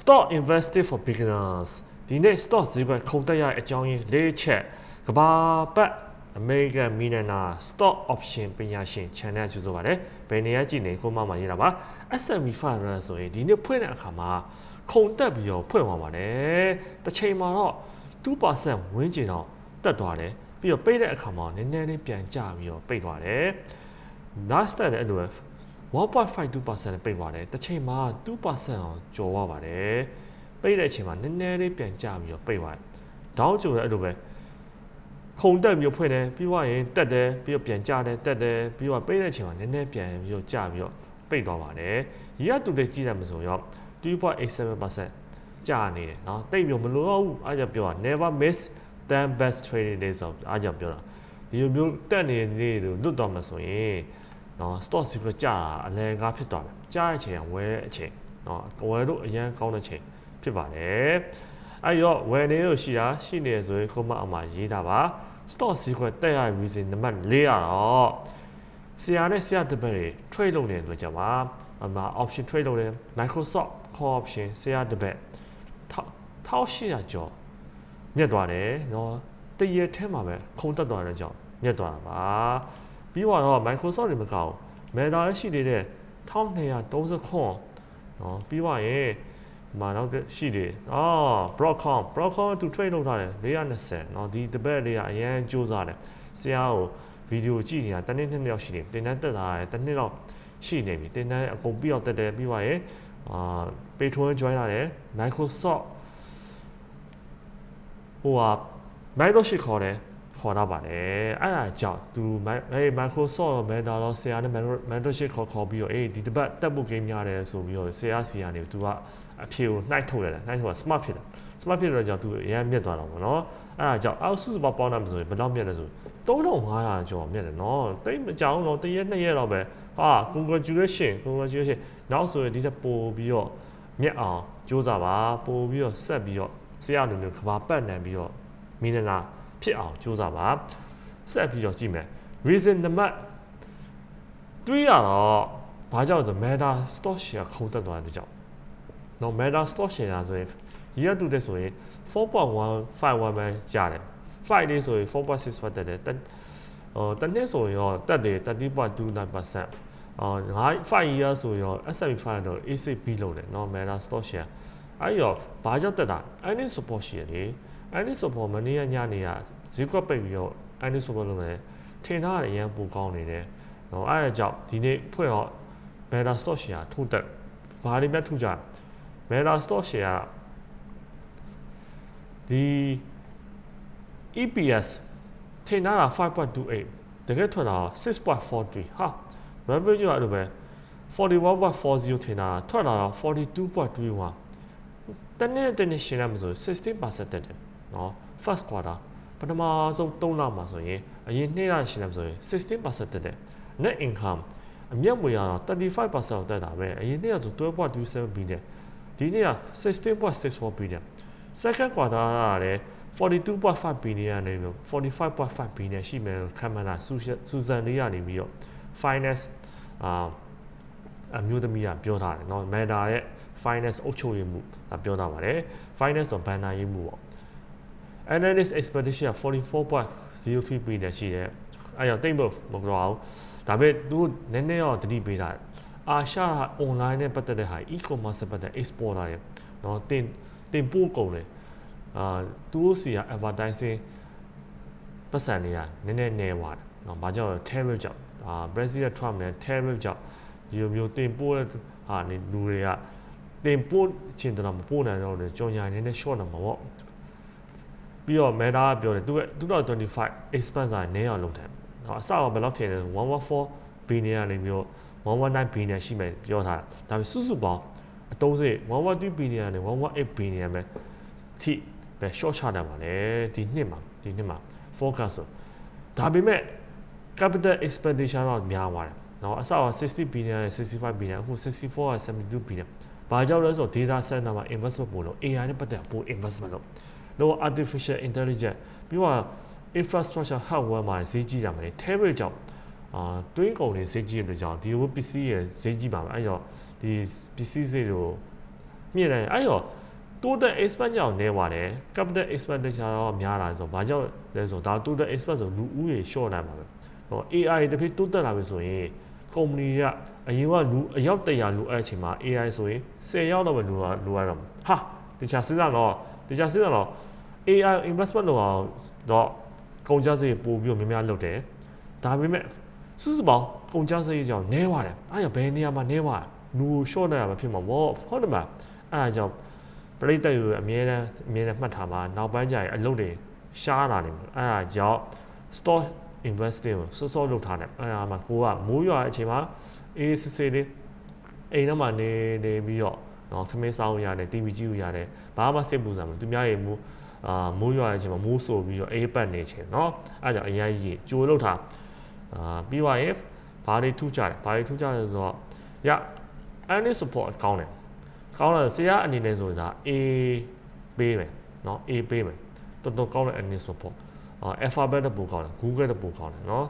Stock investing for beginners ဒီနေ့ stock ဈေးကွက်ခုန်တက်ရတဲ့အကြောင်းရင်း၄ချက်ကဘာပတ် American Millionaire Stock Option ပညာရှင် channel ကျူဆိုပါတယ်ဘယ်နေရာကြည့်နေကိုမမရေးတာပါ S&P 500ဆိုရင်ဒီနေ့ဖွင့်တဲ့အခါမှာခုန်တက်ပြီးတော့ဖွင့်သွားပါတယ်တစ်ချိန်မှာတော့2%ဝန်းကျင်တော့တက်သွားတယ်ပြီးတော့ပိတ်တဲ့အခါမှာနည်းနည်းလေးပြန်ကျပြီးတော့ပိတ်သွားတယ် Nasdaq လည်းအဲ့လိုပဲ 1.52%နဲ့ပိတ်ပါတယ်တစ်ချိန်မှာ2%အောင်ကျော်သွားပါတယ်ပိတ်တဲ့အချိန်မှာနည်းနည်းလေးပြန်ကျပြီးတော့ပိတ်သွားတယ်ဒေါင်းကျိုလည်းအဲ့လိုပဲခုန်တက်ပြီးတော့ဖွင့်တယ်ပြီးသွားရင်တက်တယ်ပြီးတော့ပြန်ကျတယ်တက်တယ်ပြီးတော့ပိတ်တဲ့အချိန်မှာနည်းနည်းပြန်ပြီးတော့ကျပြီးတော့ပိတ်သွားပါတယ်ရီကတူလေးကြည့်တယ်မဆိုရော2.87%ကျနေတယ်เนาะတိတ်မျိုးမလို့တော့ဘူးအားကြောင့်ပြောတာ never miss 10 best trading days ဆိုအားကြောင့်ပြောတာဒီလိုမျိုးတက်နေတဲ့နေ့တွေလွတ်တော့မှဆိုရင် နော် stock secret ကြာအလဲကားဖြစ်သွားတယ်ကြာတဲ့အချိန်ကဝယ်တဲ့အချိန်နော်ဝယ်လို့အရန်ကောင်းတဲ့ချိန်ဖြစ်ပါတယ်အဲ့တော့ဝယ်နေလို့ရှိတာရှိနေဆိုရင်ခုမှအမှရေးတာပါ stock secret တက်ရ reason နံပါတ်4ရတော့ဆရာနဲ့ဆရာတပည့်တွေ trade လုပ်နေတဲ့အတွက်ကြောင့်ပါအမှ option trade လုပ်တယ် Microsoft call option ဆရာတပည့်1800ကျော်မြတ်သွားတယ်နော်တရရက်ထဲမှာပဲခုံတက်သွားတဲ့ကြောင့်မြတ်သွားတာပါ ပြီးတော့ Microsoft တွေမကောက် Meta လည်းရှိသေးတယ်1239နော်ပြီးတော့ရင်မာနောက်ရှိတယ်အော် Broadcom Broadcom သူ trade လုပ်ထားတယ်420နော်ဒီတပတ်လေးကအရန်စူးစားတယ်ဆရာကိုဗီဒီယိုကြည့်နေတာတနေ့နှစ်ယောက်ရှိတယ်တင်တန်းတက်လာတယ်တနေ့တော့ရှိနေပြီတင်တန်းအကုန်ပြီးတော့တက်တယ်ပြီးတော့ရင်အာ Patreon join လာတယ် Microsoft ဟိုဟာ Microsoft ခေါ်တယ် ခေါ်တာပါတယ်အဲ့ဒါကြောင့်သူအဲ Microsoft Meta တော့ဆရာနဲ့ Microsoft ခေါ်ခေါ်ပြီးတော့အေးဒီတစ်ပတ်တက်ဖို့ game ရတယ်ဆိုပြီးတော့ဆရာစီကနေသူကအဖြေကိုနှိုက်ထုတ်ရတယ်နှိုက်ထုတ်တာ smart ဖြစ်တယ် smart ဖြစ်တဲ့ကြောင့်သူအရင်မြတ်သွားတာပေါ့နော်အဲ့ဒါကြောင့်အောက်စုစုပေါင်းပေါင်းတာဆိုရင်ဘယ်တော့မြတ်လဲဆို3500ကျော်မြတ်တယ်နော်တိတ်မကြောင်တော့တရက်နှစ်ရက်တော့ပဲဟာ congratulation congratulation နောက်ဆိုရင်ဒီတက်ပို့ပြီးတော့မြတ်အောင်စူးစမ်းပါပို့ပြီးတော့ဆက်ပြီးတော့ဆရာလိုမျိုးကဘာပတ်နိုင်ပြီးတော့မင်းနာ ဖြစ်အောင်စူးစမ်းပါဆက်ပြီးတော့ကြည့်မယ် reason နံပါတ်တွေးရတော့ဘာကြောင့်ဆို meta stock share ခုန်တက်သွားတဲ့ကြောင့်နော် meta stock share ဆိုရင်ရတူတဲ့ဆိုရင်4.151ပဲကြားတယ်5 day ဆိုရင်4.6တက်တယ်တက်ဟိုတနေ့ဆိုရင်ရောတက်တယ်30.29%အော်5 5 year ဆိုရော S&P 500တော့ A6B လုံးတယ်เนาะ Meta stock share အဲ့ရောဘာကြောင့်တက်တာ earning support ရှိရ အဲ့ဒီဆိုပေါ်မနေ့ကညနေကဈေးကွက်ပိတ်ပြီးတော့အဲ့ဒီဆိုပေါ်လုံးလည်းထင်ထားရအရန်ပူကောင်းနေတယ်နော်အဲ့ဒါကြောင့်ဒီနေ့ဖွင့်တော့ Meta Stock Share ထိုးတက်ဘာတွေများထူကြ Meta Stock Share ဒီ EPS ထင်ထားတာ5.28တကယ်ထွက်တာ6.43ဟာ revenue ကအဲ့လိုပဲ41.40ထင်တာထွက်လာတော့42.31တနေ့တနေ့ရှင်းရမှာဆို16%တက်တယ် နော် first quarter ပထမဆုံး3လမှာဆိုရင်အရင်နှစ်ရရှင်းရမှာဆိုရင်16%တက်တယ် net income အမြတ်ငွေကတော့35%တက်တာပဲအရင်နှစ်ကဆို12.27 billion ဒီနေ့က16.64 billion second quarter ကလည်း42.5 billion နေပြီး45.5 billion ရှိမယ်လို့ခန့်မှန်းတာစူဇန်လေးရနေပြီးတော့ finance အာအမျိုးသမီးကပြောထားတယ်เนาะ Meta ရဲ့ finance အုပ်ချုပ်ရေးမှုပြောထားပါတယ် finance ဆိုဘဏ္ဍာရေးမှုပေါ့ analyst expectation က44.03 billion ရှိတယ်အဲ့တော့တိတ်မမပြောအောင်ဒါပေမဲ့သူနည်းနည်းတော့တတိပေးတာအာရှ online နဲ့ပတ်သက်တဲ့ဟာ e-commerce ပတ်သက် exporter တွေเนาะတင်တင်ပို့ကုန်တယ်အာသူတို့စီက advertising ပတ်စံတွေကနည်းနည်းနေသွားတယ်เนาะဘာကြောင့် tariff ကြောင့်အာ President Trump နဲ့ tariff ကြောင့်ဒီလိုမျိုးတင်ပို့တဲ့ဟာနေလူတွေကတင်ပို့ချင်တယ်မပို့နိုင်တော့တယ်ကြော်ညာနေနဲ့ short နေမှာပေါ့ ပြီးတော့ Meta ကပြောတယ်သူက2025 expense နည်းအောင်လုပ်တယ်။နော်အစကဘယ်လောက်ထင်လဲ114 billion ကနေပြီးတော့119 billion ရှိမယ်ပြောထားတာ။ဒါပေမဲ့စုစုပေါင်းအတုံးစိ113 billion နဲ့118 billion ပဲထိပဲ short ချတာပါလေဒီနှစ်မှာဒီနှစ်မှာ forecast ဆိုဒါပေမဲ့ capital expenditure တော့များသွားတယ်။နော်အစက60 billion နဲ့65 billion အခု64က72 billion ။ဘာကြောင့်လဲဆိုတော့ data center မှာ investment ပို့လို့ AI နဲ့ပတ်သက်ပို့ investment လုပ်။ လို့ artificial intelligence ပြီးတော့ infrastructure hardware မှာဈေးကြီးတာမလဲ tariff ကြောင့်အာတွင်းကုန်တွေဈေးကြီးတဲ့ကြောင့်ဒီလိုပစ္စည်းရဲ့ဈေးကြီးပါမယ်အဲ့တော့ဒီပစ္စည်းဈေးတွေကိုမြင့်တယ်အဲ့တော့တိုးတက် expert ကြောင့်နေပါတယ် capital expenditure တော့များလာဆိုဘာကြောင့်လဲဆိုဒါတိုးတက် expert ဆိုလူဦးရေ short နိုင်ပါပဲဟော AI တစ်ဖြည်းတိုးတက်လာပြီဆိုရင်ကုမ္ပဏီကအရင်ကလူအယောက်100လူအဲ့အချိန်မှာ AI ဆိုရင်10ယောက်တော့ပဲလူလူရတော့ဟာတခြားစဉ်းစားတော့ တခြားစဉ်းစားတော့ AI investment တော့တော့ကုန်ကျစရိတ်ပို့ပြီးများများလုပ်တယ်ဒါပေမဲ့စုစုပေါင်းကုန်ကျစရိတ်ကြောင့်နည်းသွားတယ်အဲ့ရဘယ်နေရာမှာနည်းသွားလူ short နိုင်ရမှာဖြစ်မှာဗောဟုတ်တယ်မလားအဲ့ဒါကြောင့်ပရိသတ်ယူအမြဲတမ်းအမြဲတမ်းမှတ်ထားမှာနောက်ပိုင်းကျရင်အလုပ်တွေရှားလာနေမှာအဲ့ဒါကြောင့် stock investing ကိုစောစောလုပ်ထားတယ်အဲ့ဒါမှကိုကမိုးရွာအချိန်မှာအေးစစ်စစ်လေးအိမ်ထဲမှာနေနေပြီးတော့ နော်သမင်းဆောင်ရတယ် TV ကြည့်လို့ရတယ်ဘာမှစိတ်ပူစရာမလိုသူများရေမိုးအာမိုးရွာတဲ့အချိန်မှာမိုးဆိုပြီးတော့အေးပတ်နေချိန်เนาะအဲကြောင့်အရင်ကြီးကြိုးလောက်ထားအာပြီးသွားရင်ဘာတွေထူးကြတယ်ဘာတွေထူးကြတယ်ဆိုတော့ရ any support ကောင်းတယ်ကောင်းတယ်ဆရာအနေနဲ့ဆိုတာ A ပေးမယ်เนาะ A ပေးမယ်တော်တော်ကောင်းတဲ့ any support အာ alphabet တပူကောင်းတယ် Google တပူကောင်းတယ်เนาะ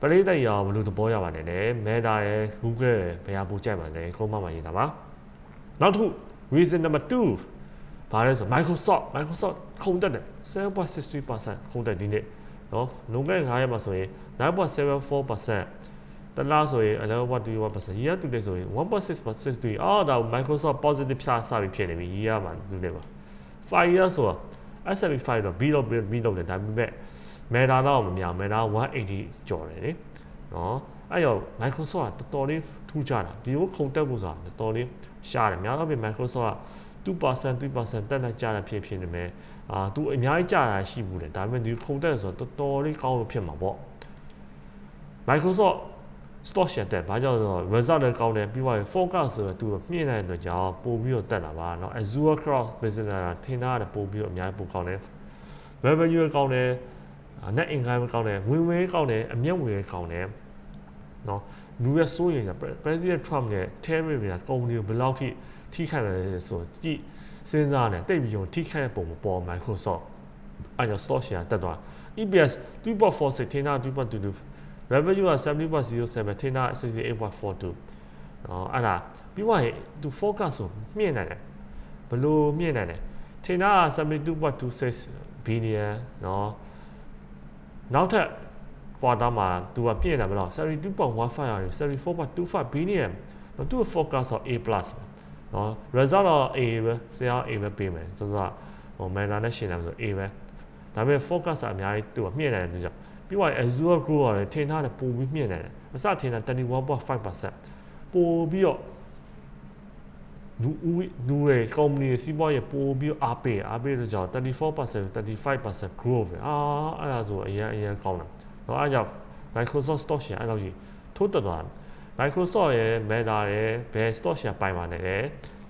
ပရိသတ်ရောဘယ်လိုသဘောရပါလဲ Meta ရယ် Google ရယ်ဘယ်ဟာပူကြိုက်ပါလဲကုန်းမမှာရေးတာပါ နောက်တစ်ခု reason number 2ဘာလဲဆို Microsoft Microsoft ခုန်တက်တယ်7.63%ခုန်တက်ဒီနေ့နော်လွန်ခဲ့တဲ့9ရက်မှာဆိုရင်9.74%တလားဆိုရင်11.21% year to date ဆိုရင်1.6%အော်ဒါ Microsoft positive ဖြာစပြီးဖြစ်နေပြီ year မှာဒီနေ့ပါ5 year ဆိုတာ S&P 5တော့ B တော့ B တော့တယ်ဒါပေမဲ့ Meta တော့မများ Meta 180ကျော်တယ်လေနော်အဲ့တော့ Microsoft ကတော်တော်လေးထူးခြားတာဒီလိုခုန်တက်ဖို့ဆိုတာတော်တော်လေး ရှားတယ်များတော့ပြင် Microsoft က2% 3%တက်လိုက်ကြတာဖြစ်ဖြစ်နေမယ်အာသူအများကြီးကြတာရှိဘူးတယ်ဒါပေမဲ့ဒီခုန်တက်ဆိုတော့တော်တော်လေးကောင်းလို့ဖြစ်မှာပေါ့ Microsoft stock share တက်ဘာကြောင့်လဲဆိုတော့ result လည်းကောင်းတယ်ပြီးတော့ forecast ဆိုတော့သူမြင့်တဲ့အတွက်ကြောင့်ပို့ပြီးတော့တက်လာပါเนาะ Azure Cloud Business ကထင်တာပို့ပြီးတော့အများကြီးပိုကောင်းတယ် revenue ကောင်းတယ် net income ကောင်းတယ်ဝင်ဝင်ကောင်းတယ်အမျက်ဝင်ကောင်းတယ်เนาะ လူရဲ့စိုးရိမ်တာ President Trump ရဲ့ tariff တွေကကုမ္ပဏီကိုဘယ်လောက်ထိထိခိုက်လဲဆိုကြည့်စဉ်းစားတယ်တိတ်ပြီးတော့ထိခိုက်တဲ့ပုံမပေါ် Microsoft အဲ့ကြောင့် stock share တက်သွား EPS 2.46ထင်တာ2.22 revenue က70.07ထင်တာ68.42နော်အဲ့ဒါပြီးသွားရင်သူ focus ကိုမြင့်နိုင်တယ်ဘလို့မြင့်နိုင်တယ်ထင်တာက72.26 billion နော်နောက်ထပ် quarter မှာသူကပြည့်နေတယ်ဘယ်လောက်72.15ရတယ်74.25 billion နော်သူ့ focus တော့ A+ နော် result တော့ A ပဲဆရာ A ပဲပေးမယ်ဆိုတော့ဟို manager နဲ့ရှင်းတယ်ဆို A ပဲဒါပေမဲ့ focus ကအများကြီးသူကမြင့်နေတယ်ကြောင့်ပြီးတော့ Azure Group ကလည်းထင်ထားတယ်ပိုပြီးမြင့်နေတယ်အစထင်တာ31.5%ပိုပြီးတော့လူဦးလူတွေ company စီးပွားရေးပိုပြီးအားပေးအားပေးလို့ကြောင့်34% 35% growth ပဲအာအဲ့ဒါဆိုအရင်အရင်ကောင်းတယ် တော့အဲ့ကြောင့် Microsoft stock share အဲ့လိုကြီးထိုးတက်သွားတယ် Microsoft ရဲ့ Meta ရဲ့ဘယ် stock share ပိုင်ပါလဲ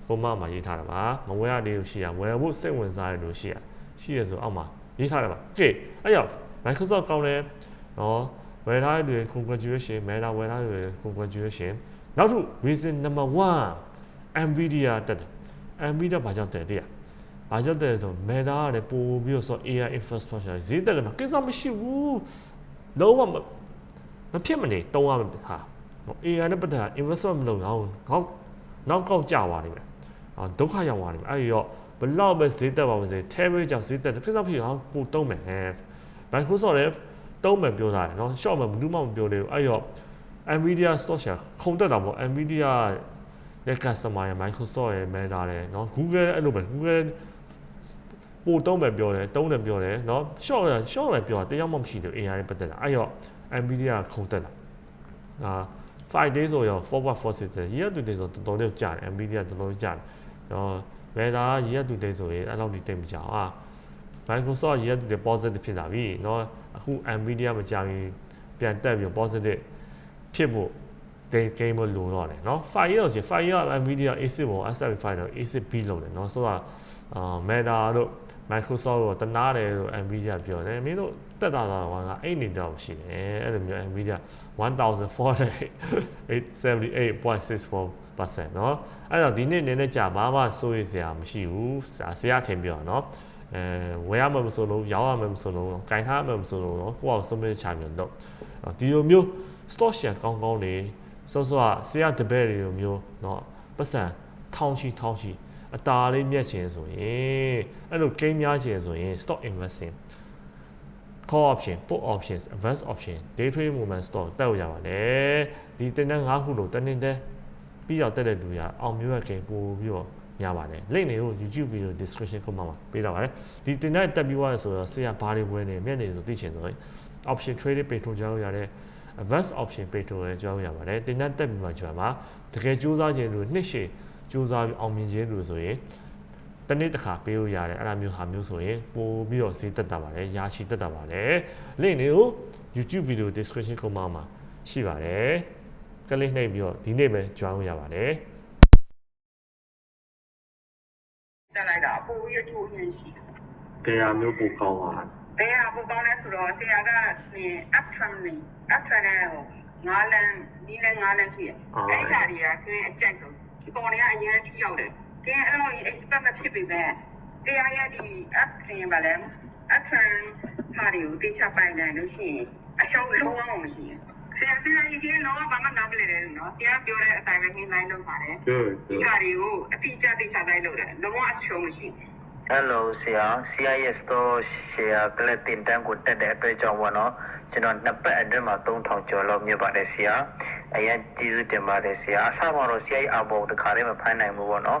ကိုမမှာရေးထားတာပါမဝယ်ရသေးလို့ရှိရဝယ်ဖို့စိတ်ဝင်စားရလို့ရှိရရှိရဆိုအောက်မှာရေးထားတယ်ပါကဲအဲ့ကြောင့် Microsoft ကောင်းတယ်နော်ဝယ်ထားတဲ့ congratulation Meta ဝယ်ထားတဲ့ congratulation နောက်ထပ် reason number 1 Nvidia တက်တယ် Nvidia ဘာကြောင့်တက်လဲ။ဘာကြောင့်တက်လဲဆို Meta ကလည်းပို့ပြီးတော့ဆို AI infrastructure ဈေးတက်တယ်မှာကိစ္စမရှိဘူး။ လုံးဝမဖြစ်မနေတုံးရမယ်ဟာ AI နဲ့ပတ်သက်တာ investment မလုပ်တော့နောက်နောက်ကောက်ကြပါလိမ့်မယ်အော်ဒုက္ခရောက်ပါလိမ့်မယ်အဲ့ဒီတော့ဘလောက်ပဲဈေးတက်ပါမစေ table ကြောင့်ဈေးတက်တယ်ဖြစ်တော့ဖြစ်အောင်ပို့တုံးမယ် Microsoft လည်းတုံးမယ်ပြောတာတယ်နော် short မှာဘူးမှမပြောလေဘူးအဲ့တော့ Nvidia stock share ခုန်တက်တာပေါ့ Nvidia ရဲ့ customer ရဲ့ Microsoft ရဲ့ Meta ရဲ့နော် Google အဲ့လိုပဲ Google ပို့တုံးပဲပြောတယ်တုံးတယ်ပြောတယ်เนาะ short ရ short လည်းပြောတာတရားမှမရှိဘူး AI နဲ့ပတ်သက်တာအဲ့တော့ Nvidia ခုန်တက်လာအာ5 days ဆိုရော4.46 year to day ဆိုတော်တော်လေးကြာတယ် Nvidia တော်တော်ကြာတယ်เนาะ Meta year to day ဆိုရင်အဲ့လောက်ထိတိတ်မကြအောင်အာ Microsoft year to day positive ဖြစ်လာပြီเนาะအခု Nvidia မကြာဘူးပြန်တက်ပြီး positive ဖြစ်ဖို့ဂိမ်းဂိမ်းမလိုတော့တယ်เนาะ5 year ဆို5 year Nvidia A6 ပေါ် S75 တော့ A6B လုံးတယ်เนาะဆိုတော့အာ Meta တို့ Microsoft တို့တနာတယ်လို့ Nvidia ပြောတယ်မင်းတို့တက်တာတော့ကအဲ့နေတော့ရှိတယ်အဲ့လိုမျိုး Nvidia 1478.64%เนาะအဲ့တော့ဒီနေ့နည်းနည်းကြာဘာမှစိုးရိမ်စရာမရှိဘူးဆရာထင်ပြောเนาะအဲဝယ်ရမှမဆိုလို့ရောင်းရမှမဆိုလို့ကင်ထားမှမဆိုလို့ကိုယ့်အောင်စမစ်ချမျိုးတော့ဒီလိုမျိုး stock share ကောင်းကောင်းနေစောစောကဆရာတပည့်တွေလိုမျိုးเนาะပတ်စံ ထောင်ချီထောင်ချီ အตาလေးမြက်ချင်ဆိုရင်အဲ့လို gain များချင်ဆိုရင် stock investing call option put options advance option day trade movement stock တက်လို့ရပါတယ်ဒီတင်တဲ့၅ခုလို့တစ်နေ့တည်းပြီးတော့တက်တဲ့လူရအောင်မျိုးရကင်ပို့ပြီးတော့ညပါတယ် link တွေကို YouTube video description ခုမှာပေးတော့ပါတယ်ဒီတင်တဲ့တက်ပြီးသွားရဆိုတော့ဆရာဘာတွေဝယ်နေမျက်နေဆိုသိချင်ဆိုရင် option trading page ထုတ်ကြလို့ရတဲ့ advanced option page ထုတ်လည်းကြောင်းရပါတယ်တင်တဲ့တက်ပြီးမှကျွမ်းပါတကယ်စူးစမ်းခြင်းလို့နှစ်ရှည် စူးစမ်းပြီးအောင်မြင်ခြင်းလို့ဆိုရင်တနေ့တစ်ခါပေးလို့ရတယ်အဲ့လိုမျိုးဟာမျိုးဆိုရင်ပို့ပြီးတော့ဈေးတက်တာပါတယ်ရာချီတက်တာပါတယ် link တွေကို YouTube video description ခုမှာရှိပါတယ်ကလစ်နှိပ်ပြီးတော့ဒီနေ့ပဲ join လို့ရပါတယ်တက်လိုက်တာပိုပြီးအချိုးရင်ရှိတယ်တရားမျိုးပိုကောင်းပါလား။တရားပိုကောင်းလဲဆိုတော့ဆရာကနင် up trend နေ up trend နဲ့ဟိုငါးလမ်းနီးလဲငါးလမ်းရှိတယ်။အဲ့ဒီခါတွေကခင်းအကြိုက်ဆုံး ဒီကောင်တွေကအရင်ထိရောက်တယ်။ခင်းအဲ့လို expect မဖြစ်ပေမဲ့ဆရာရဲ့ဒီ up trend ပါလဲ up trend ဟာတွေကိုတေချာပိုင်တယ်လို့ရှိရင်အရှုံးလုံးဝမရှိဘူး။ဆရာဆရာကြီးကလုံးဝဘာမှနားမလည်တယ်နော်။ဆရာပြောတဲ့အတိုင်းပဲခင်း line လုပ်ပါတယ်။ဟုတ်ဒီဟာတွေကိုအတိအကျတိကျတိုင်းလုပ်တယ်လုံးဝအရှုံးမရှိဘူး Hello ဆရာ CIS store share ကလပ်တင်တန်းကိုတက်တဲ့အတွက်ကြောင့်ပေါ့နော်ကျွန်တော်နှစ်ပတ်အတွင်းမှာ3000ကျော်လောက်မြတ်ပါတယ်ဆရာအရင်ကျေးဇူးတင်ပါတယ်ဆရာအစမှာတော့ CI အဘောတခါတည်းမဖိုင်းနိုင်ဘူးပေါ့နော်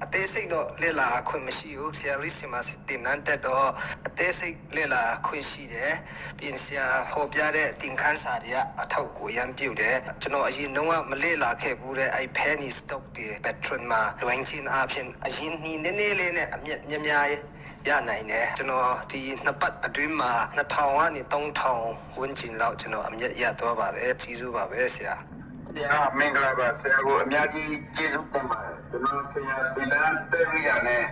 အ သေးစိတ်တော့လေ့လာခွင့်မရှိဘူးဆရာရီစီမာတင်နန်းတက်တော့အသေးစိတ်လေ့လာခွင့်ရှိတယ်ပြင်ဆရာဟောပြတဲ့တင်ခန်းစာတွေကအထောက်ကိုရမ်းပြုတ်တယ်ကျွန်တော်အရင်တော့မလေ့လာခဲ့ဘူးတဲ့အဲ့ penny stock တွေ patron မှာလွင်ချင်းအဖြစ်အရင်နီးနေနေလေးနဲ့အမြက်များများရနိုင်တယ်ကျွန်တော်ဒီနှစ်ပတ်အတွင်းမှာ2000ကနေ3000ဝန်းကျင်လောက်ကျွန်တော်အမြက်ရသွားပါတယ်ကြီးစုပါပဲဆရာဆရာမင်္ဂလာပါဆရာကိုအများကြီးကျေးဇူးတင်ပါတယ် ကျွန်တော်ဆရာတင်တန်းတက်ရရနဲ့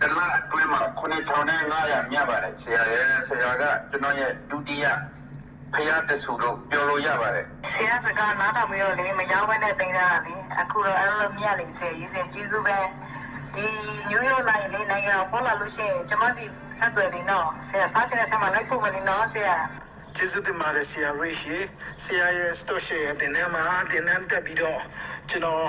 တမအတွင်းမှာ9500မြတ်ပါတယ်ဆရာရဲ့ဆရာကကျွန်တော်ရဲ့ဒုတိယဖရာတဆူလို့ပြောလို့ရပါတယ်ဆရာစကားနားထောင်ပြီးတော့လေမရောက်ဘဲနဲ့တင်တာလေအခုတော့အဲ့လိုမြတ်နေဆရာကြီးဆရာကျေးဇူးပဲဒီညိုးရိုးလိုက်လေနိုင်ရပေါ်လာလို့ရှိရင်ကျမစီဆက်သွယ်နေတော့ဆရာစားချင်တဲ့ဆက်မှာလိုက်ဖို့မနေတော့ဆရာကျေးဇူးတင်ပါတယ်ဆရာရိရှိဆရာရဲ့ store share တင်နေမှာတင်နေတက်ပြီးတော့ကျွန်တော်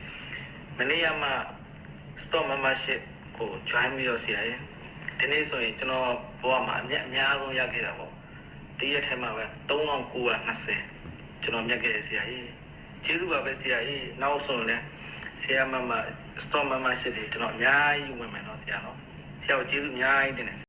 မနေ့ကမှ stock membership ကို join ပြီးတော့ဆရာရဲ့ဒီနေ့ဆိုရင်ကျွန်တော်ဘဝမှာအမြတ်အများဆုံးရခဲ့တာပေါ့တရက်ထဲမှာပဲ3920ကျွန်တော်မြတ်ခဲ့ရဆရာရဲ့ကျေးဇူးပါပဲဆရာရဲ့နောက်ဆိုရင်လည်းဆရာမမ stock membership တွေကျွန်တော်အများကြီးဝင်မယ်နော်ဆရာနော်ဆရာကိုကျေးဇူးအများကြီးတင်တယ်